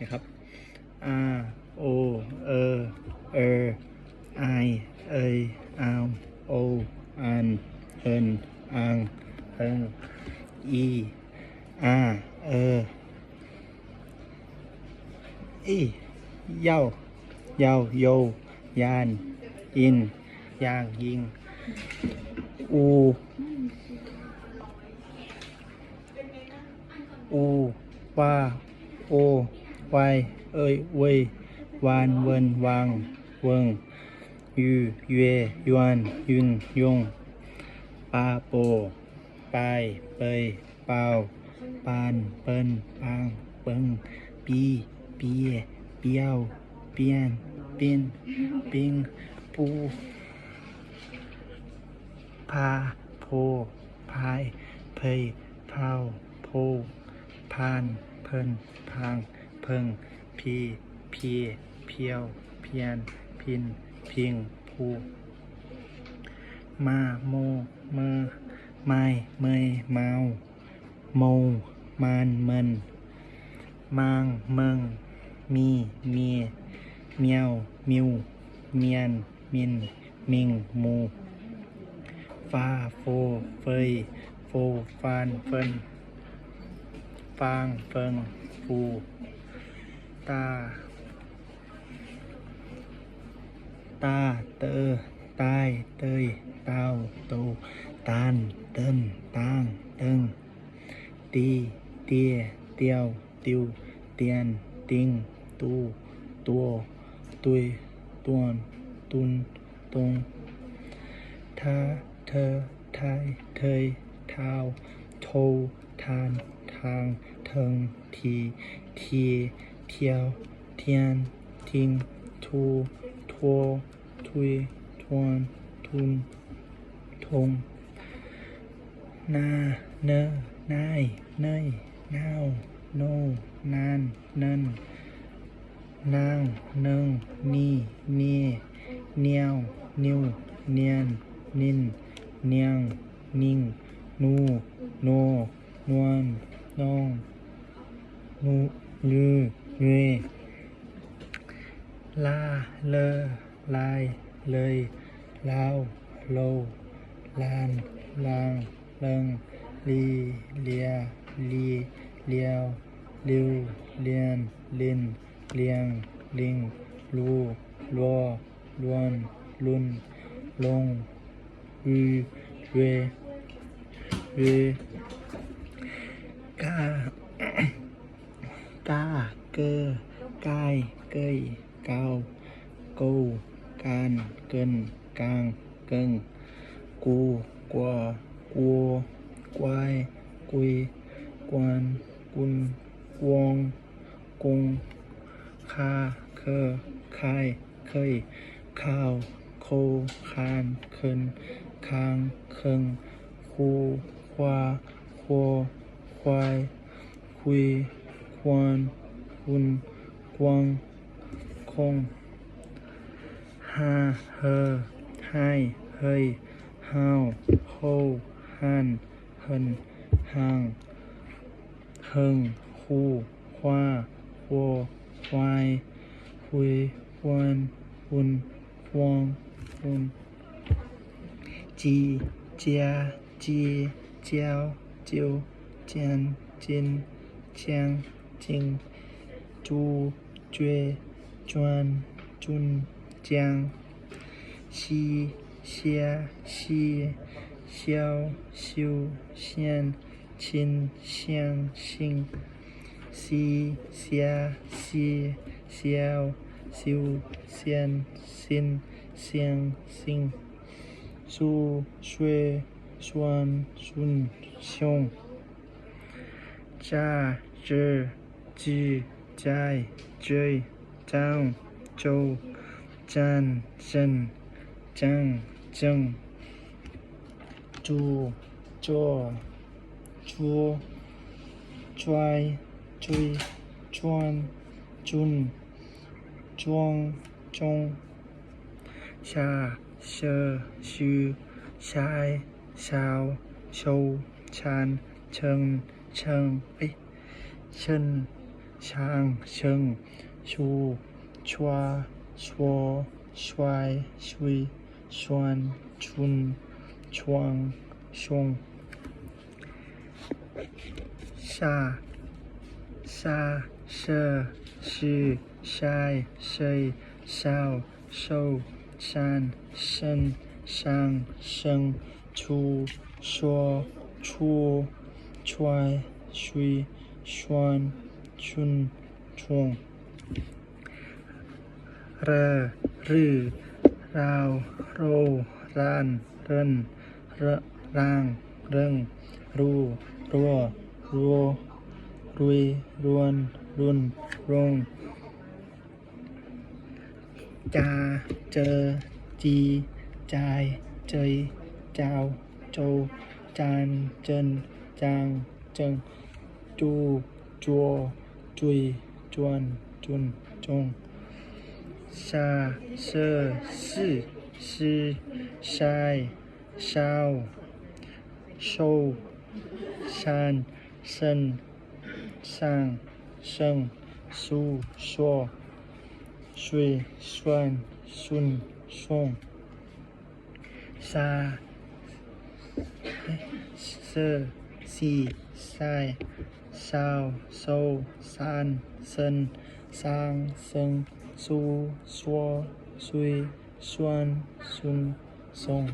นะครับ R O เออเออ I เออาว O อันเอินอังเอิง E R เอออีเย้าเย้าโยยานอินยางยิง อู อูว่าโอ ไวเอ้ยเวยวานเวินวางเวิงยูเยวยวนยุนยงปาโปปายเปยเปาปานเปินปางเปิงปีเปียเปียวเปียนปินปิงปูพาโพพายเพยเผาโพพานเพิ่นพาง เพิง พี พี เพียว เพียน พิน พิง ภูมาโมเมอไม้เมยเมาโมมานเมินมางเมิง มีเมียเมียว มิว เมียน มิน มิง มูฟาโฟ เฟย โฟ ฟาน เฟิน ฟาง เฟิง ฟู ตา ตา เตอตายเตยเต้าโตตานเตินตางเติงตีเตียเตียวติวเตียนติงตูตัวตุยตวนตุนตงทาเธอทายเทยเท้าโททานทางเทิงทีเที เที่ยว เทียน ทิง ทูทัวทุย ทวนทุนทงนาเนอนายเนยนาวโนนานเนินนางเนิงนีเนีเนียวนิวเนียน นิน เนียง นิ่ง นู โน นวลน้อง นูลือ เงยลาเลอลายเลยลาวโลลานลางเลิง เกอกาย เกยเกากูการเกินกลางเกิงกูกว่ากัวกวายกุยกวนกุนกวงกงคาเคอคายเคยข้าวโคคานเคินคางเคิงคูควาควควายคุยควร คุณกวางคงฮาเฮอให้เฮยฮาวโฮฮันเฮินหาง Su, 转尊将，西斜西萧修仙、亲、相、信西斜西萧修仙，心相信朱 xi, xiao, 之 จอจีใจเจยเจ้าโจจันจันจังจังจูจัวชัวจว ช่างเชิงชูชัวชัวชวยชุยชวนชุนชวงชงชาชาเชอชื่อชายเชยเศร้าโซชันเชนช่างเชิงชูชัวชูชวยชุยชวน ชุนชวงเรรือราวโรรานเรินระรางเริงรูรัวรัวรุยรวนรุนรงจาเจอจีจายเจยจ้าโจจานเจินจางเจิงจูจัว chui, chuan, chun chung sa sơ sư sư sai sao sâu san sân sang sân su so suy xoan xuân song. Sa eh, sơ si sai sao sâu san sân sang sân su xua suy xuân xuân sông